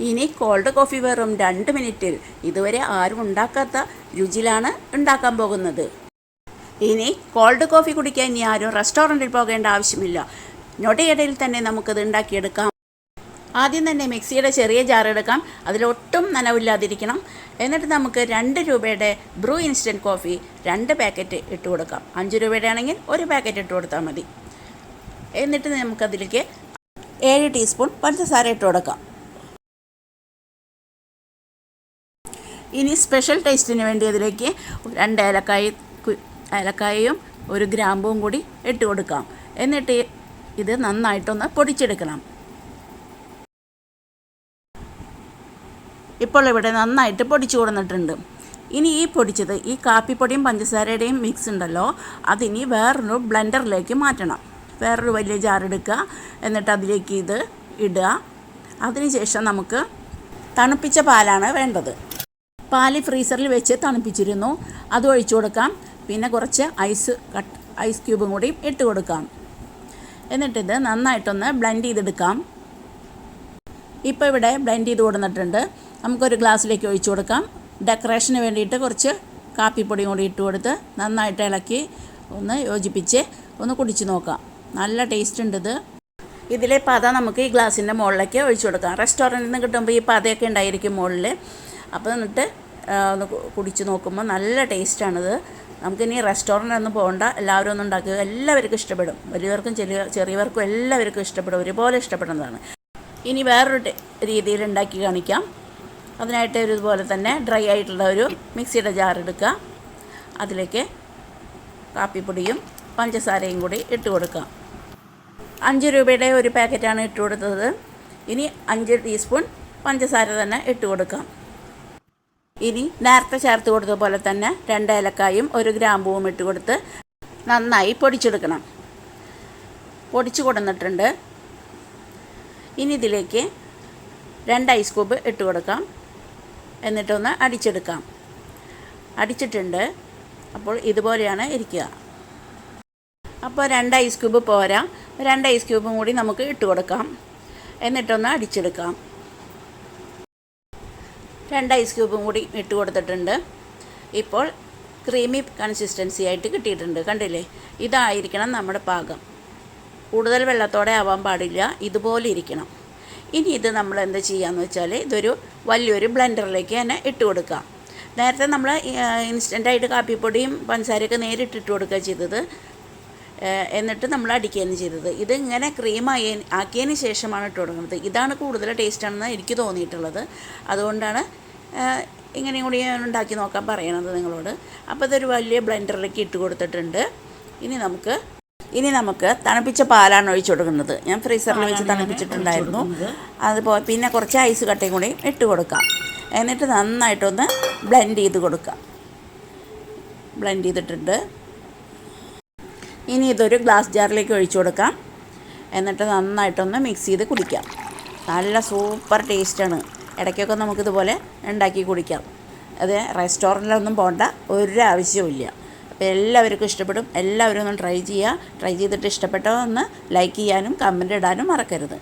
ഇനി cold coffee വെറും രണ്ട് മിനിറ്റിൽ ഇതുവരെ ആരും ഉണ്ടാക്കാത്ത രുചിയിലാണ് ഉണ്ടാക്കാൻ പോകുന്നത്. ഇനി കോൾഡ് കോഫി കുടിക്കാൻ ഇനി ആരും റെസ്റ്റോറന്റിൽ പോകേണ്ട ആവശ്യമില്ല. ഞൊടയിടയിൽ തന്നെ നമുക്കത് ഉണ്ടാക്കിയെടുക്കാം. ആദ്യം തന്നെ മിക്സിയുടെ ചെറിയ ജാർ എടുക്കാം. അതിലൊട്ടും നനവില്ലാതിരിക്കണം. എന്നിട്ട് നമുക്ക് രണ്ട് രൂപയുടെ ബ്രൂ ഇൻസ്റ്റന്റ് കോഫി രണ്ട് പാക്കറ്റ് ഇട്ട് കൊടുക്കാം. അഞ്ച് രൂപയുടെ ആണെങ്കിൽ ഒരു പാക്കറ്റ് ഇട്ട് കൊടുത്താൽ മതി. എന്നിട്ട് നമുക്കതിലേക്ക് ഏഴ് ടീസ്പൂൺ പഞ്ചസാര ഇട്ട് കൊടുക്കാം. ഇനി സ്പെഷ്യൽ ടേസ്റ്റിന് വേണ്ടി അതിലേക്ക് രണ്ട് ഏലക്കായ ഏലക്കായയും ഒരു ഗ്രാമ്പും കൂടി ഇട്ട് കൊടുക്കാം. എന്നിട്ട് ഇത് നന്നായിട്ടൊന്ന് പൊടിച്ചെടുക്കണം. ഇപ്പോൾ ഇവിടെ നന്നായിട്ട് പൊടിച്ചു കൊടുത്തിട്ടുണ്ട് ഇനി ഈ പൊടിച്ചത് ഈ കാപ്പിപ്പൊടിയും പഞ്ചസാരയുടെയും മിക്സ് ഉണ്ടല്ലോ അതിനി വേറൊരു ബ്ലെൻഡറിലേക്ക് മാറ്റണം. വേറൊരു വലിയ ജാർ എടുക്കുക. എന്നിട്ട് അതിലേക്ക് ഇത് ഇടുക. അതിനുശേഷം നമുക്ക് തണുപ്പിച്ച പാലാണ് വേണ്ടത്. പാൽ ഫ്രീസറിൽ വെച്ച് തണുപ്പിച്ചിരുന്നു. അത് ഒഴിച്ചു കൊടുക്കാം. പിന്നെ കുറച്ച് ഐസ് കട്ട് ഐസ് ക്യൂബും കൂടി ഇട്ട് കൊടുക്കാം. എന്നിട്ടിത് നന്നായിട്ടൊന്ന് ബ്ലെൻഡ് ചെയ്തെടുക്കാം. ഇപ്പോൾ ഇവിടെ ബ്ലെൻഡ് ചെയ്ത് കൊടുത്തിട്ടുണ്ട് നമുക്കൊരു ഗ്ലാസ്സിലേക്ക് ഒഴിച്ചു കൊടുക്കാം. ഡെക്കറേഷന് വേണ്ടിയിട്ട് കുറച്ച് കാപ്പിപ്പൊടിയും കൂടി ഇട്ട് കൊടുത്ത് നന്നായിട്ട് ഇളക്കി ഒന്ന് യോജിപ്പിച്ച് ഒന്ന് കുടിച്ച് നോക്കാം. നല്ല ടേസ്റ്റ് ഉണ്ട് ഇത് ഇതിലെ പത നമുക്ക് ഈ ഗ്ലാസിന്റെ മുകളിലേക്ക് ഒഴിച്ചു കൊടുക്കാം. റെസ്റ്റോറന്റിൽ നിന്ന് കിട്ടുമ്പോൾ ഈ പതയൊക്കെ ഉണ്ടായിരിക്കും മുകളിൽ. അപ്പോൾ എന്നിട്ട് ഒന്ന് കുടിച്ച് നോക്കുമ്പോൾ നല്ല ടേസ്റ്റാണിത്. നമുക്കിനി റെസ്റ്റോറന്റ് ഒന്നും പോകണ്ട എല്ലാവരും ഒന്ന് ഉണ്ടാക്കുക. എല്ലാവർക്കും ഇഷ്ടപ്പെടും. വലിയവർക്കും ചെറിയ ചെറിയവർക്കും എല്ലാവർക്കും ഇഷ്ടപ്പെടും. ഒരുപോലെ ഇഷ്ടപ്പെടുന്നതാണ്. ഇനി വേറൊരു രീതിയിൽ ഉണ്ടാക്കി കാണിക്കാം. അതിനായിട്ട് ഒരു ഇതുപോലെ തന്നെ ഡ്രൈ ആയിട്ടുള്ള ഒരു മിക്സിയുടെ ജാർ എടുക്കുക. അതിലേക്ക് കാപ്പിപ്പൊടിയും പഞ്ചസാരയും കൂടി ഇട്ട് കൊടുക്കാം. അഞ്ച് രൂപയുടെ ഒരു പാക്കറ്റാണ് ഇട്ട് കൊടുത്തത്. ഇനി അഞ്ച് ടീസ്പൂൺ പഞ്ചസാര തന്നെ ഇട്ട് കൊടുക്കാം. ഇനി നേരത്തെ ചേർത്ത് കൊടുത്ത പോലെ തന്നെ രണ്ട് ഏലക്കായും ഒരു ഗ്രാമ്പൂവും ഇട്ട് കൊടുത്ത് നന്നായി പൊടിച്ചെടുക്കണം. പൊടിച്ചു കൊടുത്തിട്ടുണ്ട് ഇനി ഇതിലേക്ക് രണ്ട് ഐസ് ക്യൂബ് ഇട്ട് കൊടുക്കാം. എന്നിട്ടൊന്ന് അടിച്ചെടുക്കാം. അടിച്ചിട്ടുണ്ട്. അപ്പോൾ ഇതുപോലെയാണ് ഇരിക്കുക. അപ്പോൾ രണ്ട് ഐസ് ക്യൂബ് പോരാ. രണ്ട് ഐസ് ക്യൂബും കൂടി നമുക്ക് ഇട്ട് കൊടുക്കാം. എന്നിട്ടൊന്ന് അടിച്ചെടുക്കാം. രണ്ട് ഐസ് ക്യൂബും കൂടി ഇട്ട് കൊടുത്തിട്ടുണ്ട്. ഇപ്പോൾ ക്രീമി കൺസിസ്റ്റൻസി ആയിട്ട് കിട്ടിയിട്ടുണ്ട്. കണ്ടില്ലേ? ഇതായിരിക്കണം നമ്മുടെ പാകം. കൂടുതൽ വെള്ളത്തോടെ ആവാൻ പാടില്ല. ഇതുപോലെ ഇരിക്കണം. ഇനി ഇത് നമ്മൾ എന്താ ചെയ്യാന്ന് വെച്ചാൽ ഇതൊരു വലിയൊരു ബ്ലെൻഡറിലേക്ക് തന്നെ ഇട്ട് കൊടുക്കാം. നേരത്തെ നമ്മൾ ഇൻസ്റ്റന്റായിട്ട് കാപ്പിപ്പൊടിയും പഞ്ചസാരയൊക്കെ നേരിട്ട് ഇട്ട് കൊടുക്കുക ചെയ്തത്. എന്നിട്ട് നമ്മൾ അടിക്കുകയാണ് ചെയ്തത്. ഇത് ഇങ്ങനെ ക്രീം ആയി ആക്കിയതിന് ശേഷമാണ് ഇട്ട് കൊടുക്കുന്നത്. ഇതാണ് കൂടുതൽ ടേസ്റ്റാണെന്ന് എനിക്ക് തോന്നിയിട്ടുള്ളത്. അതുകൊണ്ടാണ് ഇങ്ങനെയും കൂടി ഞാൻ ഉണ്ടാക്കി നോക്കാൻ പറയണത് നിങ്ങളോട്. അപ്പോൾ ഇതൊരു വലിയ ബ്ലെൻഡറിലേക്ക് ഇട്ട് കൊടുത്തിട്ടുണ്ട്. ഇനി നമുക്ക് ഇനി നമുക്ക് തണുപ്പിച്ച പാലാണ് ഒഴിച്ചു കൊടുക്കുന്നത്. ഞാൻ ഫ്രീസറിൽ വെച്ച് തണുപ്പിച്ചിട്ടുണ്ടായിരുന്നു. അതുപോലെ പിന്നെ കുറച്ച് ഐസ് കട്ടയും കൂടി ഇട്ട് കൊടുക്കാം. എന്നിട്ട് നന്നായിട്ടൊന്ന് ബ്ലെൻഡ് ചെയ്ത് കൊടുക്കാം. ബ്ലെൻഡ് ചെയ്തിട്ടുണ്ട്. ഇനി ഇതൊരു ഗ്ലാസ് ജാറിലേക്ക് ഒഴിച്ചു കൊടുക്കാം. എന്നിട്ട് നന്നായിട്ടൊന്ന് മിക്സ് ചെയ്ത് കുടിക്കാം. നല്ല സൂപ്പർ ടേസ്റ്റാണ് ഇടയ്ക്കൊക്കെ നമുക്കിതുപോലെ ഉണ്ടാക്കി കുടിക്കാം. അത് റെസ്റ്റോറന്റിലൊന്നും പോകേണ്ട ഒരു ആവശ്യവുമില്ല അപ്പോൾ എല്ലാവർക്കും ഇഷ്ടപ്പെടും. എല്ലാവരും ഒന്ന് ട്രൈ ചെയ്യുക. ട്രൈ ചെയ്തിട്ട് ഇഷ്ടപ്പെട്ടോ ഒന്ന് ലൈക്ക് ചെയ്യാനും കമന്റ് ഇടാനും മറക്കരുത്.